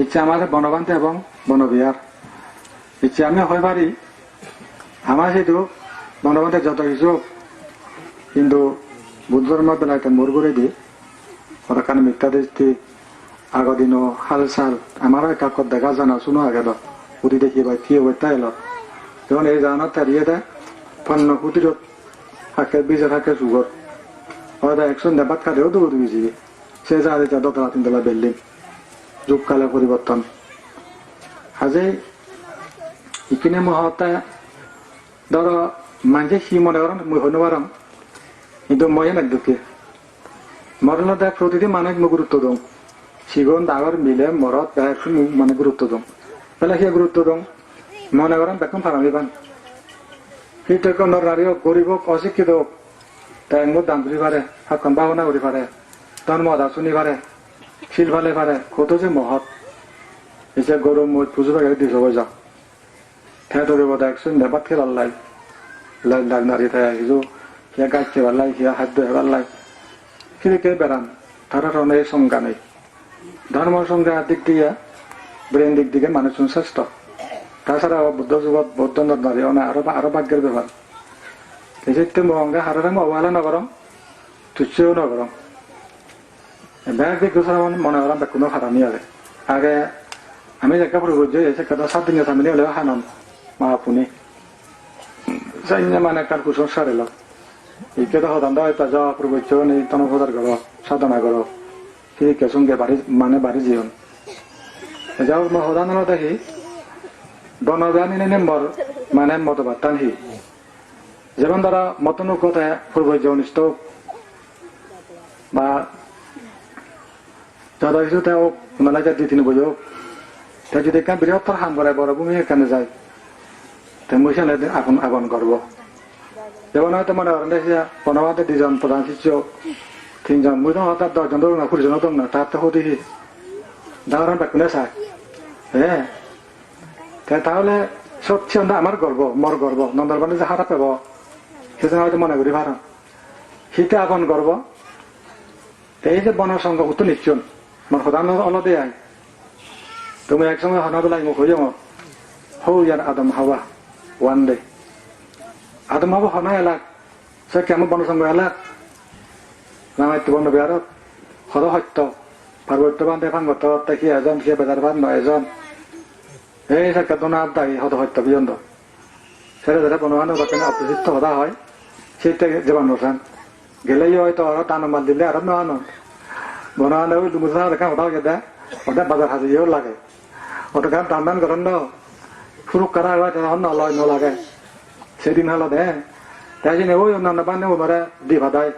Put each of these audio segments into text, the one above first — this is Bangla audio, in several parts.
ইচ্ছে আমাদের বনবান্তি এবং বনবিহার ইচ্ছে আমি হয় পারি আমার সেইটো বনবান্তি যত কিছু কিন্তু বুদ্ধ ধর্মের বেলাতে মোর করে দিয়ে। ওরখানে মিথ্যা দৃষ্টি, আগৰ দিনো হাল চাল, আমাৰো কাকত দেখা জানা শুনো আগে দ উদি দেখি বা কি তাই এলো যখন এই জানার তারিয়ে দেয় পণ্য কুটিরত থাকে বীজে থাকে সুগর হয়তো একশো দেবাত খালেও দৌড় দিয়েছি সে যা দিচ্ছে দতলা তিনতলা বিল্ডিং। যুগকালে পরিবর্তন আজি ইকিনে মহতে ধরো মাঝে সি মনে করেন মুই হইতে পারাম কিন্তু মই একদুকে মরণ দেখ প্রতিটি মানুষ মই গুরুত্ব দিওঁ। সিগুন ডাঙর মিলে মরত একটু মানে গুরুত্ব দিওঁ। পেলে সে গুরুত্ব দিওঁ? মনে করেন বেকম ফারামি পান সেইটো কোনো নারী হোক গরিব হোক অশিক্ষিত হোক তাই দাম বুলি পাৰে হাতখন বাহনা কৰি পাৰে। তাৰ মদা চুনি পাৰে শিল ফালে কত যে মহৎ। এতিয়া গরু মই পুজো বাগে দি যাব যাওঁ ঠেঁ ধৰিব দেখচোন নেবাত খেলাৰ লাই লাই লাগ নাৰী থাই আহিছো সিয়া গাছ খেবার লাই সিয়া খাদ্য হেবার লাই খিরিকে বেড়ান তারা রনে সংজ্ঞা নেই। ধর্ম সংজ্ঞা দিক দিয়ে ব্রেন দিক দিকে মানুষ শ্রেষ্ঠ তাছাড়া বুদ্ধ যুগত বৌদ্ধ নারী না আরও আরও ভাগ্যের ব্যাপার এসেতে মহঙ্গা হারারে অবহেলা নগরম তুচ্ছেও নগরম ব্যাগ দিক মনে করাম কোনো হারানি আগে আগে আমি জায়গা পড়ে বুঝছি এসে কথা সাত দিনের সামনে হলেও হানম মা পুনি সাইনে মানে কার কুসর সারিল ইকে তো হতাম দাও তা যাওয়া পড়ে বুঝছ নি তনপদার করো সাধনা করো কি কে সঙ্গে বাড়ি মানে বাড়ি জীবন যাও মই সদান দেখি বনবানী নম্বর মানে মতবাদ টানহি যেমন তারা মতনু কথা পূর্ব অনিষ্ট বা যত কিছু তেওঁ মেলাকে দি তিনি বুঝো তে যদি কান বৃহত্তর হাম করে বড় ভূমি এখানে যায় তে মুসেন আপন আপন করব যেমন হয়তো মনে করেন যে বনবাদে দুজন প্রধান শিষ্য তিনজন মুই তো হঠাৎ দশজন দৌড় না কুড়িজন দৌড় না তার তো হতে দাঁড়ান বেকুনে চায় হ্যাঁ তাহলে সত্যি আমার গর্ব মর গর্ব নন্দরবানে যে হারা পাব সেজন্য হয়তো মনে করি ভাড়া শীতে আপন গর্ব এই যে সঙ্গ আমার সদান অলদে আই তুমি একসঙ্গে হনা বেলাই মোক হইয়া মত হৌ ইয়ার আদম হাওয়া ওয়ান ডে আদম হাওয়া হনা এলাক সে কেমন বনসঙ্গ এলাক নামাইতো বন্ধ বিহারত সদ সত্য পাৰ্বত্যবান দেৱাংগত সি এজন সি বেজাৰবান ন এজন এই চাকা দোনা দায়ী সদ সত্য বিয়ন্দ সেটা যেটা বনোয়ানো বাকি অপ্রসিদ্ধ হদা হয় সেইটা জীবন নোসান গেলেই হয়তো আরও টান মাল দিলে আরও নহানো বনোয়ানো ওই দুমুসা দেখা হদাও গেদা ওটা বাজার হাজিও লাগে। ওটা কারণ টান টান করেন ফুরুক করা হয় তখন নলয় নলাগে। সেদিন হলো দে তাই জন্য ওই অন্যান্য বানে ওমারে দি ভাদায়।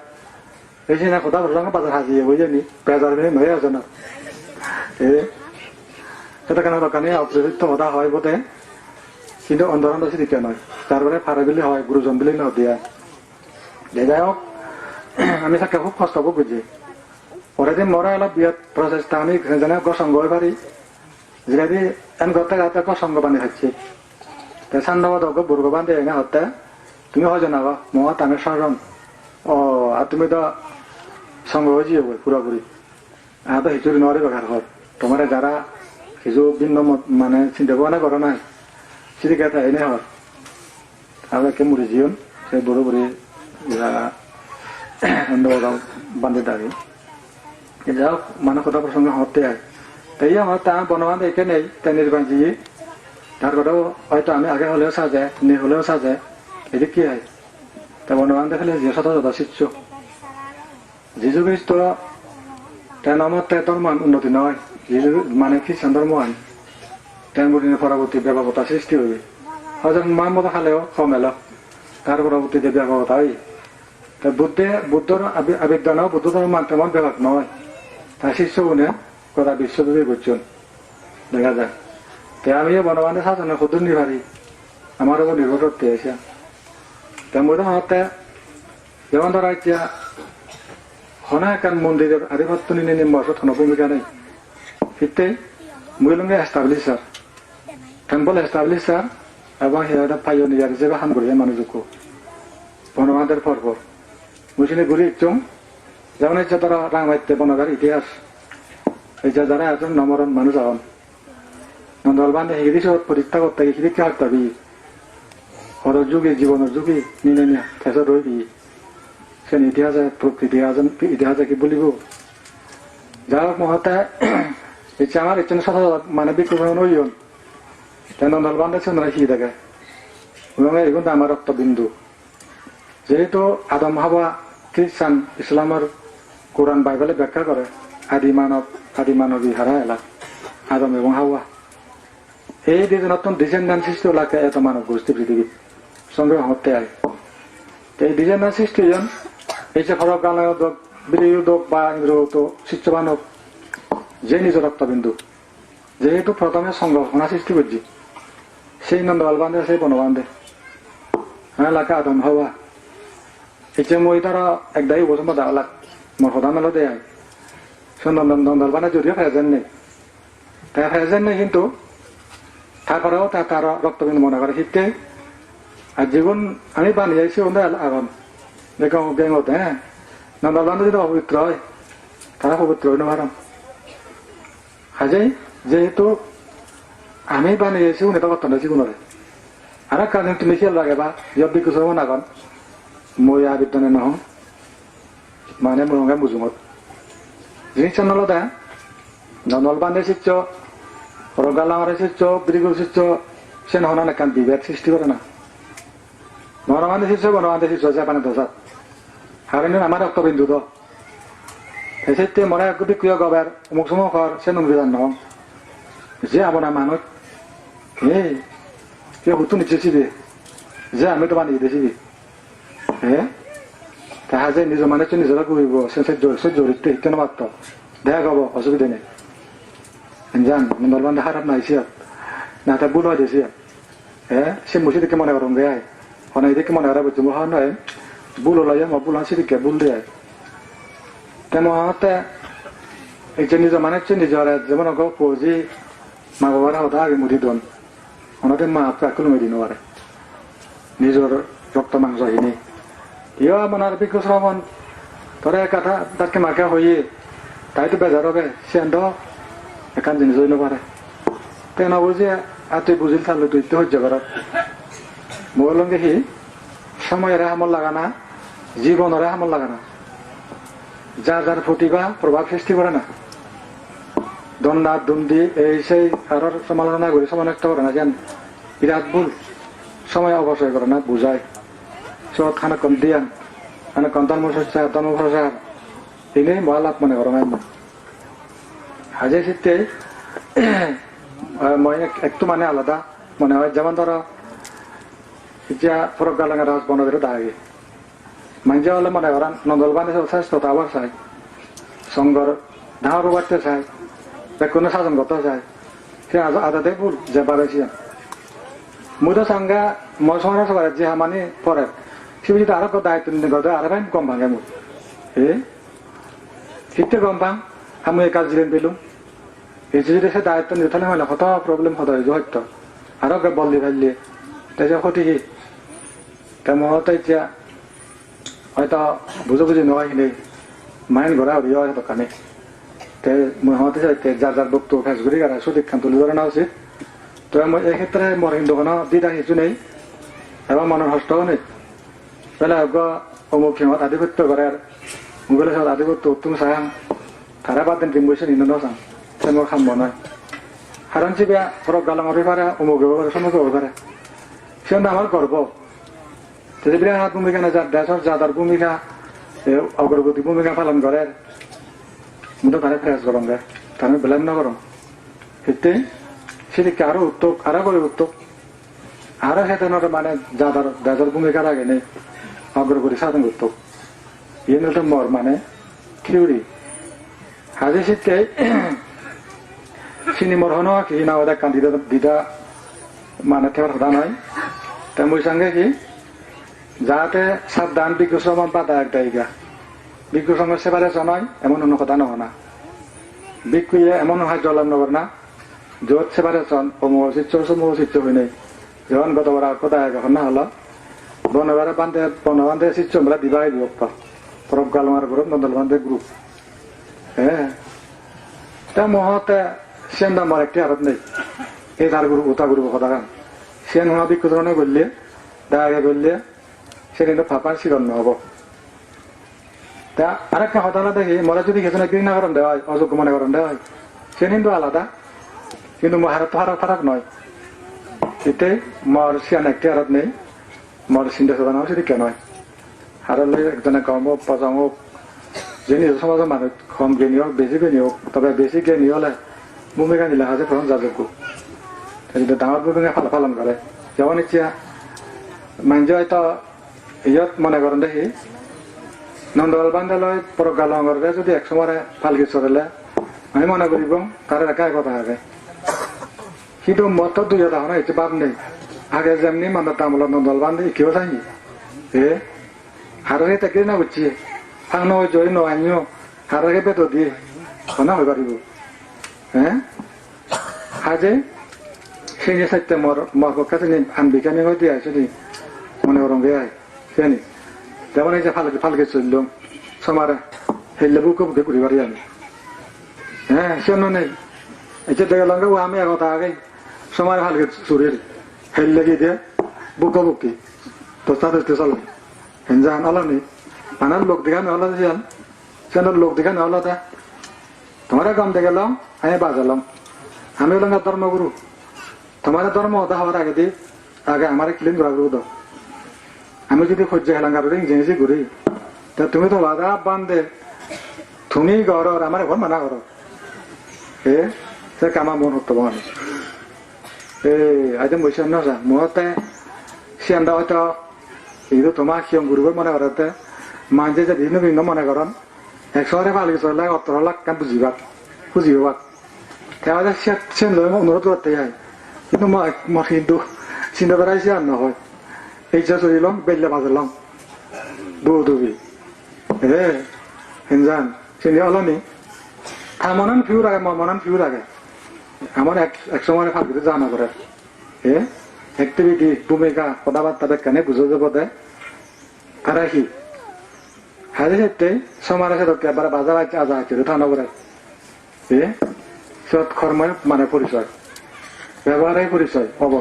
এই জন্য কথা বললাম বাজার হাজিয়ে বুঝেনি পেজার বিনে নয় আছে না? সেটা কেন দোকানে অপ্রসিদ্ধ হদা হয় বোধে কিন্তু অন্তরান্ত সিদিকে নয় তারপরে ফারে বিলি হয় গুরুজন বিলি ন দিয়া যাই হোক আমি তাকে খুব কষ্ট বুঝি ওরা যে মরা অলপ বিয়াত প্রচেষ্টা আমি যেনে গসঙ্গ হয়ে পারি যেদি এন ঘরতে গাতে গসঙ্গ বানি থাকছি। তে সান্নবাদ হোক বুর্গ বান্ধে এনে হতে তুমি হয় জানাবা মহা তামের সারণ ও আর তুমি তো সঙ্গ হয়েছি পুরোপুরি আর তো হিচুরি নরে বেকার হর তোমার যারা কিছু ভিন্ন মানে চিন্তা ভাবনা করো নাই। সেটি কথা এনে হর তাহলে কে মুড়ি জীবন সে বড় বড়ি বান্ধে দাঁড়িয়ে যাও মানে কথা প্রসঙ্গে হতে হয় তাই আমার তা বনবান একে নেই তাই নির্বাণ দিয়ে তার কথাও হয়তো আমি আগে হলেও সাজায় নি হলেও সাজায় এদিক কি হয় তা বনবান দেখলে যে শত শত শিষ্য যিশু খ্রিস্ট তাই নামত তাই ধর্মান উন্নতি নয় যিশু মানে খ্রিস্টান ধর্ম আন তাই দিনের পরবর্তী ব্যাপকতা সৃষ্টি হইবে হয়তো মার মতো খালেও কমেল তার পরবর্তীতে ব্যাপকতা হই তা বুদ্ধে বুদ্ধর আবিদ্যানও বুদ্ধ ধর্ম তেমন ব্যাপক নয় গুণে কথা বিশ্বব্যাপী বুঝছেন। দেখা যায় তাই আমিও বনবানে শাসনে ক্ষুদ্র নিভারি আমার উপর নির্ভর করতে এসে তা মই হতে যেমন ধরা এতিয়া হনা একান মন্দিরের আধিপত্য নিয়ে নিম্বসত কোনো ভূমিকা নেই। ফিরতে মহিলঙ্গে এস্টাবলিশার টেম্পল এস্টাবলিশার এবং সিহঁতে পাইয়নিয়ার হিসেবে হাম করে মানুষকে বনবাদের পর্ব মুসিনে ঘুরে ইচ্ছুম যেমন ইচ্ছা তারা রাঙাইতে বনগার ইতিহাস এই যে যারা একজন নমরণ মানুষ হন নন্দলবান হিরিসত পরীক্ষা করতে গিয়ে হিরিকে হাঁটতাবি হর যুগে জীবনের যুগে নিনে নিয়া থেসে রইবি সেন ইতিহাসে ইতিহাসে কি বলিব যা হোক মহতে ইচ্ছা আমার ইচ্ছা সাথে মানে বিক্রম হইন তেন নন্দলবান সেনরা হি দেখে এবং এগুলো আমার রক্তবিন্দু যেহেতু আদম হাওয়া খ্রিস্টান ইসলামের কোরআন বাইবেলে ব্যাখ্যা করে আদি মানব আদি মানবী হারা এলাক, আদম এবং হাওয়া এই দিকে নতুন ডিসেন্ডান সৃষ্টি লাগে এত মানব গোষ্ঠী পৃথিবীত সঙ্গে হতে আয় এই ডিসেন্ডান সৃষ্টি জন এই যে ফরক গালয় উদ্যোগ বিরোধী উদ্যোগ বা ইন্দ্র তো শিষ্যবান হোক যে নিজ রক্তবিন্দু যেহেতু প্রথমে সংগঠনা সৃষ্টি করছি সেই নন্দবাল বান্ধে সেই বনবান্ধে লাগে আদম হাওয়া এতিয়া মই তাৰ একদাই বছৰ দা সদা মেলো দে আই সুন্দর নন্দল বানা যদিও ফেজেন নেই তাই ফেজেন নেই কিন্তু তারপরেও তা তার রক্তবিন্দু মনে করে শীতে আর জীবন আমি বানিয়েছি ওদের আগুন দেখো বেঙ্গতে হ্যাঁ নন্দল বান্ধব যদি অপবিত্র হয় তারা পবিত্র হইন পারাম হাজাই যেহেতু আমি বানিয়েছি উনি তো করতে জীবনের আর এক কারণে তুমি খেয়াল রাখে বা যদি কিছু নাগন মই আবিদ্যনে নহ মানে মরঙ্গা মুজুমত জিনিস নলদা নলবান্ধে শিষ্য রগালাঙরে শিষ্য বিরিগুর শিষ্য সে নহনা একান বিভেদ সৃষ্টি করে না। নরমান্ধে শিষ্য বনবান্ধে শিষ্য জাপানে দশাত হারেন আমার রক্তবিন্দু তো সেতে মনে এক বিক্রিয় গবের অমুক সময় ঘর সে নুনবিধান নহ। যে আপনার মানুষ হে কে হুতু নিচ্ছে যে আমি তো বানিয়ে দিয়েছি তাহা যে নিজ মানে নিজরা কৰিব সহ্য সহ্য হইতে হিতে মাত্র দেখা গাব, অসুবিধা নেই। জান নলবান্ধে খারাপ নাইছি না, তা ভুল হয় দিয়েছি হ্যাঁ সে মুসি দিকে মনে করুন দেয় অনেক দিকে মনে করা বুঝছি মহা নয় ভুল হলো মা ভুল হাসি দিকে ভুল দেয় তেমতে এই যে নিজ মানে নিজরে যেমন পৌঁছি, মা বাবার হতা আগে মুদি দন। ওনাদের মা আপনি আকুল মেদি নোয়ারে নিজের রক্ত মাংস হিনি ইয়া মনার বিকু শ্রমণ তোরে কথা তাকে মাকে হইয়ে তাই তো বেজার হবে সেন্দ এখান জিনিস হইন পারে তেন বুঝে আর তুই বুঝিল থাকলে তুই তো সহ্য কর বললাম দেখি সময়ের হামল লাগানা জীবনের হামল লাগানা যার যার প্রতিভা প্রভাব সৃষ্টি করে না। দণ্ডা দুন্দি এই সেই আর সমালোচনা করে সমালোচনা করে না যেন বিরাট ভুল। সময় অবশ্যই করে না বুঝায় সব খানা কম দিয়ান মানে কন্তান মুসার তন মুসার ini mualaf মনে করো না হাজে শীতে মই একটু মানে আলাদা মনে হয়। যেমন ধরো, এতিয়া ফরক গালাঙা রাজ বনদের দাগে মাঞ্জা হলে মনে করেন নন্দলবানে স্বাস্থ্যতা আবার চাই। সঙ্গর ধাওয়ার বাড়তে চাই। কোনো শাসন করতে চাই। সে আদাতে ভুল যে বাড়াইছি মুদো সাঙ্গা মই সবাই যে হামানি পরে সে যদি আরও দায়িত্ব নিতে গত আরও ভাই কম ভাঙে মুখ এ ঠিকতে গম পাম আমি এই কাজ দিলেন পেলুম এই যদি সে দায়িত্ব নিতে তাহলে হয় না কত প্রবলেম হতো হয়তো আরও বল দি ফেললে তাই ক্ষতি কি তেমন এতিয়া হয়তো বুঝো বুঝি নহয় নেই মাইন ঘোরা হরি হয় দোকানে তে মই হতে চাইতে যার যার বক্তব্য ফেস ঘুরি গেলে সঠিক খান তুলি ধরে না উচিত তো মই এই ক্ষেত্রে মোৰ হিন্দুখনো দি ৰাখিছো নেই এবাৰ মনৰ হস্তও নেই বেলা হগ অমুক সিহঁত আধিপত্য কৰে মোবাইলৰ সিহঁত আধিপত্য উত্তম চাই তাৰা বাদ দিন গৈছে নিন্দু নচাম তে মোৰ খাম বনাই সাধাৰণ চিবিয়া ধৰক গালাং হ'ব পাৰে অমুক হ'ব পাৰে চমুক হ'ব পাৰে সিহঁত আমাৰ গৰ্ব তেতিয়া বিৰাট ভূমিকা নাই যাৰ দেশৰ যাদাৰ ভূমিকা অগ্ৰগতি ভূমিকা পালন কৰে মইতো তাৰে ফ্ৰেছ কৰম দে তাৰে বেলেগ নকৰম সেইতে সেদিকে আরও উত্তক আরও করে উত্তক আরও হেতনের মানে যাদার দেশের ভূমিকা রাখে নেই অগ্রগতি সাধন উত্তক ইয়ে তো মর মানে থিওরি হাজি শীতে চিনি মর হনো, কি না ওদের কান দিদা দিদা মানে থেওয়ার হদা নয়। তা মই সঙ্গে কি যাতে সাবধান বিজ্ঞ শ্রমণ পাতা একটা ইগা বিজ্ঞ সঙ্গে সেবারে নয়, এমন অন্য কথা নহনা বিজ্ঞ এমন হয় জলাম নগর না, যত সেবারে চন সমূহ চিত্র হই নাই। যখন গত বড় কথা এখন না হলো। বান্ধে, বনবান্ধে চিত্র আমরা দিবাই বিভক্ত পরব গালমার গ্রুপ নন্দল বান্ধে গ্রুপ হ্যাঁ তা মহতে সেন্দা আমার একটি আরত নেই। এই তার গুরু ওটা গুরু কথা গান সে নোয়া বিক্ষু ধরনের করলে দাঁড়িয়ে করলে সে কিন্তু ফাঁপার শিরণ নহব। তা আরেকটা হতালা দেখি, মরা যদি খেতে না ঘৃণা করেন দেওয়া হয়, অযোগ্য মনে করেন দেওয়া হয় সে কিন্তু আলাদা। কিন্তু মহারত ফারাক ফারাক নয়। এতে মর সিয়ান একটি আরত নেই। মর চিন্তা চেতনা সেটি কেন হারলে একজনে হোক পচম হোক যে নিজৰ সমাজৰ মানুহ, কম জ্ঞানী হওক, বেছি জ্ঞানী হওক, তবে বেছি জ্ঞানী হলে ভূমিকা নিলে হাজে প্ৰথম যাজকো যদি ডাঙৰ ভূমিকা পাল পালন কৰে। যেমন এতিয়া মানুহ হয়তো ইয়াত মনে করেন দেখি নন্দলাল বান্দালয় পরগালঙ্গরে যদি একসময় ফালকি চড়লে আমি মনে করিব তার একাই কথা আগে। কিন্তু মত দুই এটা হয় এটি বাপ নেই আগে যেমনি মানে তামুলত নন্দল বান্ধে কেউ যায়নি এ? হারে তাকে না বুঝছি। ফাংনো জয় ন আনিও। হারাকে বেত দিয়ে। হনা হয়ে পারিব হ্যাঁ হাজে সেই যে সাইতে মর মর কাছে আন বিজ্ঞানী হয়ে দিয়ে আসে মনে করম গে আয় জানি যেমন এই যে ফালকে ফালকে চললাম সমারে হেললে বুকে বুকে ঘুরি বাড়ি আমি হ্যাঁ শোন নেই। এই যে দেখে লঙ্কা ও আমি একথা আগে সমারে ফালকে চুরির হেললে গিয়ে দিয়ে বুকে বুকি তো তাদের চল হেঞ্জান আলানি আনার লোক দেখানো হলো যান সেনার লোক দেখানো হলো তা তোমার দেখে গেলাম আমি বাজালাম আমি হলাম ধর্মগুরু তোমার ধর্ম হতা হওয়ার আগে দিয়ে আগে আমার ক্লিন করা গুরু আমি যদি সহ্য হেলাঙ্গার জিনিস ঘুরি তা তুমি তো বাধা বান্ধে তুমি ঘর আমার ঘর মানা ঘর এ কামা মন হতো মানে এ আজ বসে না মুহূর্তে সিয়ান্দা হয়তো ಇದು তোমা সিয়ং গুরুবার মনে করতে মাঝে যে ভিন্ন ভিন্ন মনে করেন একশোরে ভালো চলে অত লাখ কান বুঝিবা বুঝিবা তাহলে সে লয় অনুরোধ করতে হয় কিন্তু মই কিন্তু চিন্তা করাইছি আর নহয় এই যে চলিলাম বেলে বাজলাম দু দুবি রে হিনজান চিনি অলনি মনন ফিউ রাখে মনন ফিউ রাখে আমার এক সময় ফালকিতে জানা করে এ অ্যাক্টিভিটি ভূমিকা কথাবার্তা বেকানে বুঝে যাব দে তারা কি হাজে সেতে সমার আছে তোকে বাজার আছে আজা আছে থানা করে এ সৎ কর্মের মানে পরিচয় ব্যবহারের পরিচয় হব।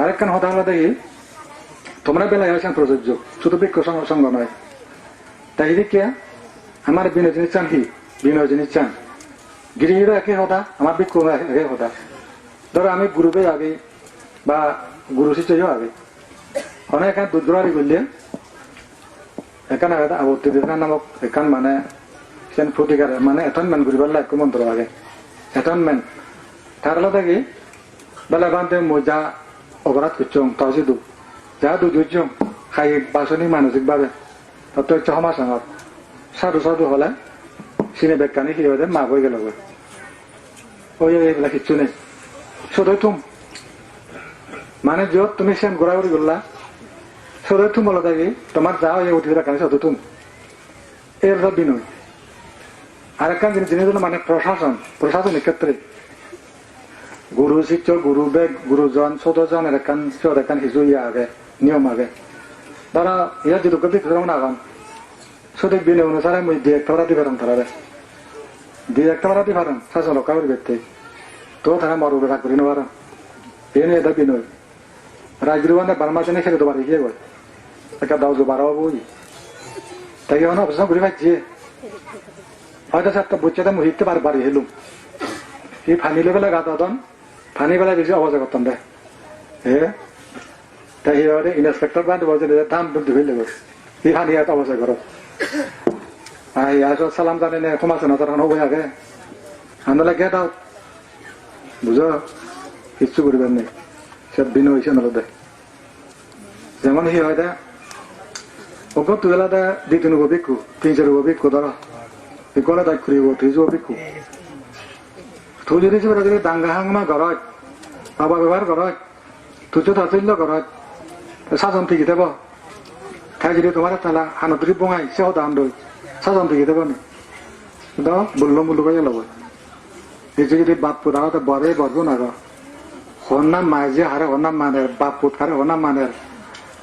আরেকখান হতা হলো দেখি তোমরা বেলায় আছেন প্রযোজ্য শুধু বৃক্ষ সঙ্গ নয় তাই দিকে আমার বিনোদিনী চান কি বিনোদিনী চান। গিরিহিরও একই হতা আমার বৃক্ষ একই হতা ধরো আমি গ্রুপে আগে বা গুরু শিষ্যও আগে অনেক এখান দুধগড়ারি করলে এখানে আবত্তি দিদিনা নামক এখান মানে সেন ফুটিকার মানে এটনমেন্ট করিবার লাগে মন্ত্র আগে এটনমেন্ট তার লাগি বেলা বান্ধে মজা অপরাধ করছং তাও দু যা দু দুজন খাই বাসনি মানসিক ভাবে তত হচ্ছে সমাজত সাধু সাধু হলে সিনে বেকানি কি হয়ে মা হয়ে গেল ওই এইবিলাক কিচ্ছু নেই শুধুই তুম মানে যত তুমি সেন ঘোরাঘুরি করলা শুধু তুম বলো থাকি তোমার যা হয়ে উঠে রাখা শুধু তুম এর সব বিনয় আর একটা জিনিস জিনিস হলো মানে প্রশাসন প্রশাসনের ক্ষেত্রে গুরু শিক্ষক গুরু বেগ গুরুজন ছোটজন এরকান সিওর একান হিজু ইয়া আগে নিয়ম আগে ধরা ইয়া যদি না গান শুধু বিনে অনুসারে মুই দিয়ে একটা দি ফেরম তারা দিয়ে একটা দি ফেরম শাসন করি ব্যক্তি তো তারা মরুবে রাখ করি নেবার এনে এটা বিনয়। রাজগুরুবানে বারমাসনে খেলে তো বাড়ি গিয়ে গেল একটা দাও বাড়াবো বই তাই এখন অবস্থা ঘুরে পাচ্ছি হয়তো একটা বুঝতে মুহিতে বার বাড়ি হেলুম। এই ফানি লেবেলা গাতা দন ফানি বেলা বেশি অবস্থা করতাম দে। হে? তাই ইন্সপেক্টর বাদ বলছে দাম বলতে হইলে এই ফানি এত অবস্থা করো আই আসো সালাম জানে নে ক্ষমা আছে না তার হব আগে। আন্দোলন গে দাও বুঝো কিচ্ছু করিবেন নেই সব বিন হয়েছে নলদে যেমন হি হয় দে। ওকে তুলা দে দি তিন বিকু তিন চার বিকু ধর বিকলে তাই খুঁড়িব ত্রিজ বিকু। তুই যদি যদি দাঙ্গা হাংমা ঘৰত বাবা ব্যৱহাৰ ঘৰত তুজো তাচল্য ঘৰত সাজন ঠিকি দেব যদি তোমার তালা হানতরি বঙাই সেও দাম দই সাজন ঠিকি দেব নি। দ, বলল মুলু করে লব। নিজে যদি বাপ পুরাতে বরে বরবো না হন্নাম মাঝে হারে হন্নাম মানে বাপ পুত হারে হন্নাম মানে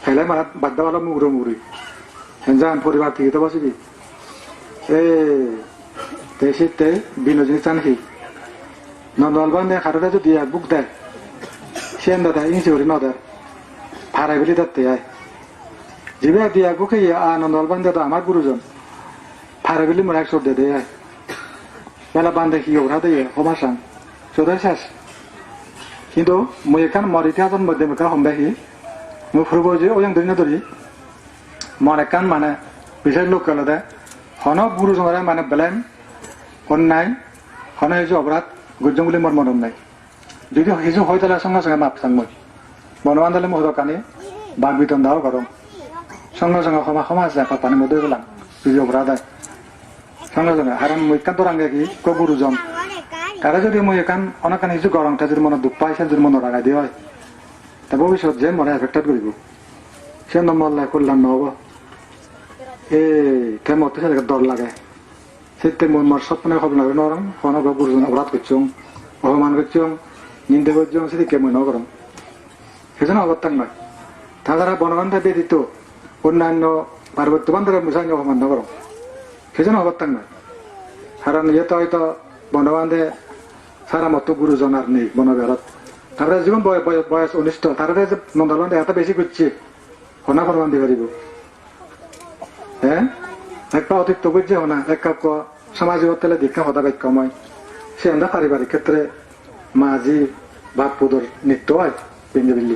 ফেলে মারা বাদ্দা বালা মুগুরো। মুগুরি হেঞ্জান পরিবার ঠিকি দেব সিবি এ দেশিতে বিনোজিনী চান হি নন্দলবান্ধে খারোটা যদি বুক দেয়, সে দাদা ইংসি করি নদের ভাড়া বলি তাতে আয়। জিবে দিয়া বুকে আ নন্দলবান্ধে তো আমার গুরুজন ভাড়া বলি মোর একশো দে দেয় বেলা বান্ধে কি ওরা দিয়ে হমাসাং সোদাই শেষ কিন্তু মই এখান মর ইতিহাসের মধ্যে মেকা হমবাহি মই ফুরব যে ওই ধরি না ধরি মন একান মানে বিশেষ লোক গেল দে হন গুরুজনরা মানে বেলেন অন্যায় হন হেজু অপরাধ গুজং বুলি মোর মনত নাই যদি হেজু হয় তাহলে সঙ্গে সঙ্গে মাপ চাং মই মনোবান দালে মই কানি বাঘ বিতন দাও করম সঙ্গে সঙ্গে ক্ষমা ক্ষমা আছে পানি মধ্যে গেলাম যদি অপরাধ হয় সঙ্গে সঙ্গে আর মই একান তোর আগে কি ক গুরুজন তারা যদি মই একান অনেকান হিজু গরমটা যদি মনে দুখ পাইছে যদি মনে রাগাই দিয়ে হয় তা ভবিষ্যৎ যে মনে এফেক্টেড করিব সে নম্বর কল্যাণ নহব এই তে মতো সেটাকে ডর লাগে সেতে মই মোর স্বপ্নে খবর লাগে নরম কোনো গুরুজন অপরাধ করছুম অপমান করছুম নিন্দে করছুম সেদিকে মই নগরম সেজন্য অবত্যান নয় তাছাড়া বনবান্ধা ব্যতীত অন্যান্য পার্বত্য বান্ধবের মুসাঙ্গ অপমান নগরম সেজন্য অবত্যান নয় কারণ ইয়েতে হয়তো বনবান্ধে সারা মতো গুরুজন আর নেই বনবিহারত তারপরে জীবন বয়- বয়- বয়স অনিষ্ট তারপরে যে নন্দলবান্ধে এত বেশি করছে হনা বনবান্ধি পারিব হ্যাঁ একটা অতিরিক্ত বুঝছে হনা এক কাপ সামাজিক তেলে দীক্ষা হতা বাক্য মই সে আমরা পারিবারিক ক্ষেত্রে মাঝি বাপ পুদর নৃত্য হয় বিন্দু বিল্লি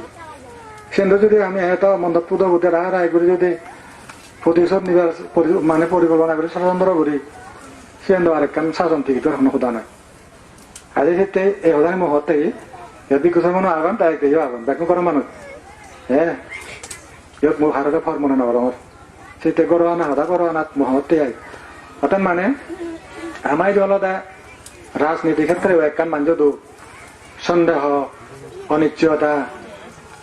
সেন্দ্র যদি আমি এত মন্দ পুদ বুধে রায় রায় করে যদি প্রতিশোধ নিবার মানে পরিকল্পনা করে, ষড়যন্ত্র করি সেন্দ্র আরেকখান শাসন থেকে তোর কোনো সোধা নয় আজি সেতে এই সদানি মুহূর্তে যদি কিছু মানুষ আগান তাই কেউ আগান বেকন করা মানুষ হ্যাঁ ইয়াত মোৰ ভাৰতে ফৰ মনে নগৰৰ সেতে গরো আনা হদা গরো আনা মুহূর্তে আই। অর্থাৎ মানে আমাই দলদা রাজনীতি ক্ষেত্রে একখান মানুষ দু। সন্দেহ অনিশ্চয়তা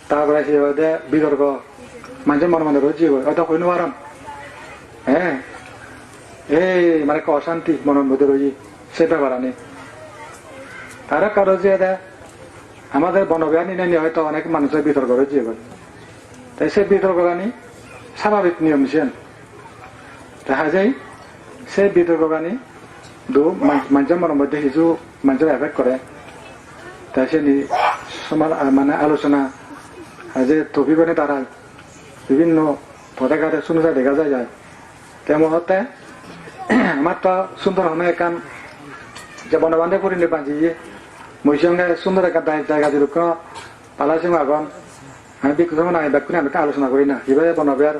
তারপরে বিতর্ক মানুষের মনে মনে রয়েছে হয়তো হইন পারম হ্যাঁ এই মানে একটা অশান্তি মনের মধ্যে রয়েছে সে ব্যাপার আনি তারা কারও যে আমাদের বনবিহার নিয়ে হয়তো অনেক মানুষের বিতর্ক রয়েছে তাই সে বিতর্ক গানি স্বাভাবিক নিয়ম সেন দেখা যায় সে বিতর্ক গানি দু মানুষের মনের মধ্যে কিছু মানুষের এফেক্ট করে তাই সে মানে আলোচনা যে তফিবনে দাঁড়ায় বিভিন্ন শুনে যায় দেখা যায় যায়। তে মুহূর্তে আমার তো সুন্দর হনে একান যে বনবান্ধে পরিণত বাঁচিয়ে মই সঙ্গে সুন্দর একটা জায়গা দিলুক পালাসিং আগন আমি বিকৃত নাই ব্যাকুনি আমি আলোচনা করি না? কীভাবে বনবিহার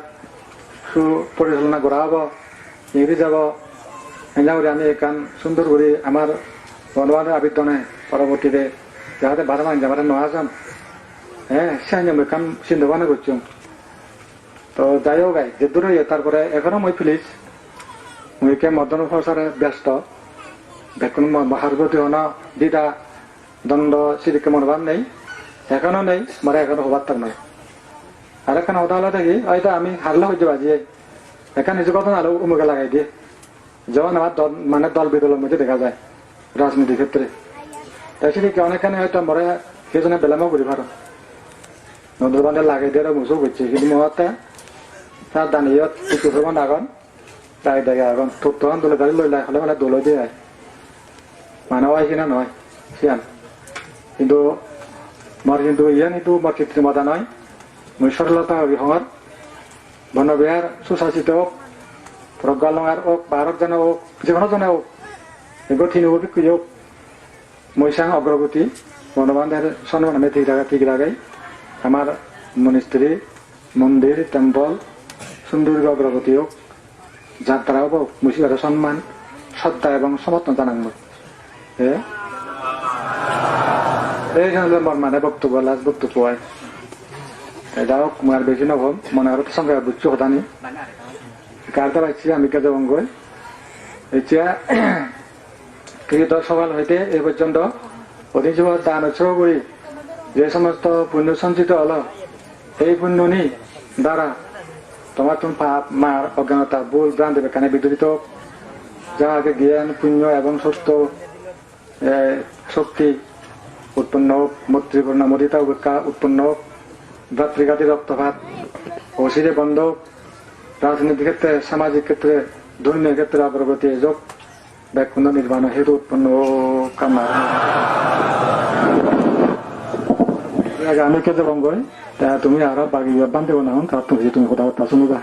সু পরিচালনা করা হব ইংরেজি যাব। এনে আমি একান সুন্দর করে আমার বনবান্ধের আবেদনে পরবর্তীতে যাহাতে বারো মান যাবারে যান হ্যাঁ একান চিন্তা ভাবনা করছুম তো যাই হোক যে দূরে তারপরে এখনও মই ফিলিস মই কে মদন প্রসারে ব্যস্ত। দেখুন বাহার প্রতি হন দিদা, দণ্ড সিদিকে মনোভাব নেই। এখনও নেই মানে এখনও হবার তার নয় আর এখানে হতা হলে হয়তো আমি হারলে হইতে পারি। এখানে নিজে কথা আলো উমুকে লাগাই দিয়ে যখন আমার দল মানে দল বিদলের মধ্যে দেখা যায়, রাজনীতির ক্ষেত্রে। তাই সেদিকে অনেকখানে হয়তো মরে সেজনে বেলামও করি পারো নদীর বান্ধে লাগাই দিয়ে মুসো করছে কিন্তু মুহূর্তে তার দানিয়ত কিছু সময় আগন তাই দেখে আগন তখন দলে দাঁড়িয়ে লই লাই হলে মানে দলৈ দিয়ে মানে হয় কিনা নয় সিয়ান। কিন্তু মোৰ কিন্তু ইয়ান এইটো মোৰ কৃত্ৰিমতা নয় মই সরলতা অভিসংৰ বনবিহার সুশাসিত হোক প্রজ্ঞালঙার হোক ভারত জানে হোক যে কোনো জনে হোক এগুলো থিন হোক বিক্রি হোক মৈসাং অগ্রগতি বনবান্ধের সম্মান আমি ঠিক রাখা ঠিক রাখাই আমার মনিস্ট্রি মন্দির টেম্পল সুন্দর অগ্রগতি হোক যাত্রা হোক মুসিবার সম্মান শ্রদ্ধা এবং সমর্থন জানান এই হলো মানে বক্তব্য, লাস্ট বক্তব্য হয়। এটা হোক আর বেশি নব মনে আরও সঙ্গে বুঝছ কথা নি কারটা পাইছি আমি কাজে অঙ্গই এতিয়া কৃত সকাল হইতে এ পর্যন্ত অধিজীব দান উৎসর্গ করি। যে সমস্ত পুণ্য সঞ্চিত হল এই পুণ্য নি দ্বারা তোমার তুমি পাপ মার অজ্ঞানতা ভুল ভ্রান্তি বেখানে বিদ্যুৎ যাহাকে জ্ঞান পুণ্য এবং এ, শক্তি উৎপন্ন হোক মৈত্রীপূর্ণ মদিতা উপেক্ষা উৎপন্ন হোক ভাতৃঘাতী রক্তপাত অসিরে বন্ধ হোক, রাজনীতির ক্ষেত্রে সামাজিক ক্ষেত্রে ধর্মীয় ক্ষেত্রে অগ্রগতি যোগ ব্যাকুণ্ড নির্মাণ হেতু উৎপন্ন হোক আগে আমি যাব গই তা তুমি আর বাকি বান্ধব না হন তার তুমি তুমি কথা বার্তা শুনুবা।